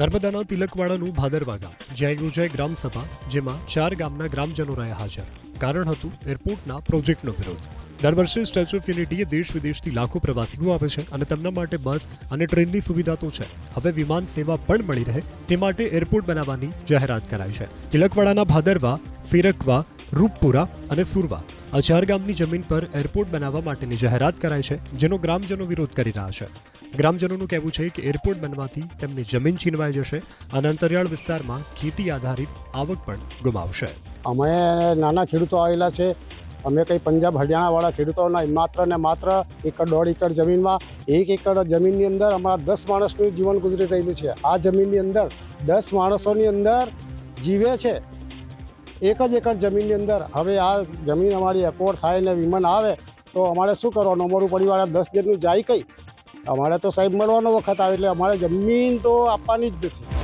નર્મદાના તિલકવાડાનું ભાદરવા ગામ જ્યાં યોજાઈ ગ્રામસભા, જેમાં ચાર ગામના ગ્રામજનો રહ્યા હાજર. કારણ હતું એરપોર્ટના પ્રોજેક્ટનો વિરોધ. દર વર્ષે સ્ટેચ્યુ ઓફ યુનિટીએ દેશ વિદેશથી લાખો પ્રવાસીઓ આવે છે અને તેમના માટે બસ અને ટ્રેનની સુવિધા તો છે. હવે વિમાન સેવા પણ મળી રહે તે માટે એરપોર્ટ બનાવવાની જાહેરાત કરાઈ છે. તિલકવાડાના ભાદરવા, ફિરકવા રૂપપુરા અને સુરવા આ ગામની જમીન પર એરપોર્ટ બનાવવા માટેની જાહેરાત કરાઈ છે, જેનો ગ્રામજનો વિરોધ કરી રહ્યા છે. ગ્રામજનોનું કહેવું છે કે એરપોર્ટ બનવાથી તેમની જમીન છીનવાઈ જશે અને અંતરિયાળ વિસ્તારમાં ખેતી આધારિત આવક પણ ગુમાવશે. અમે નાના ખેડૂતો આવેલા છે. અમે કંઈ પંજાબ હરિયાણાવાળા ખેડૂતોના માત્ર ને માત્ર એકર, દોઢ એકર જમીનમાં, એક એકર જમીનની અંદર અમારા દસ માણસનું જીવન ગુજરી રહેલું છે. આ જમીનની અંદર દસ માણસોની અંદર જીવે છે. એક જ એકર જમીનની અંદર હવે આ જમીન અમારી એકોર થાય ને વિમાન આવે, તો અમારે શું કરવાનું? અમારું પરિવાર દસ જેટલું જાય કઈ? અમારે તો સાહેબ મળવાનો વખત આવે, એટલે અમારે જમીન તો આપવાની જ નથી.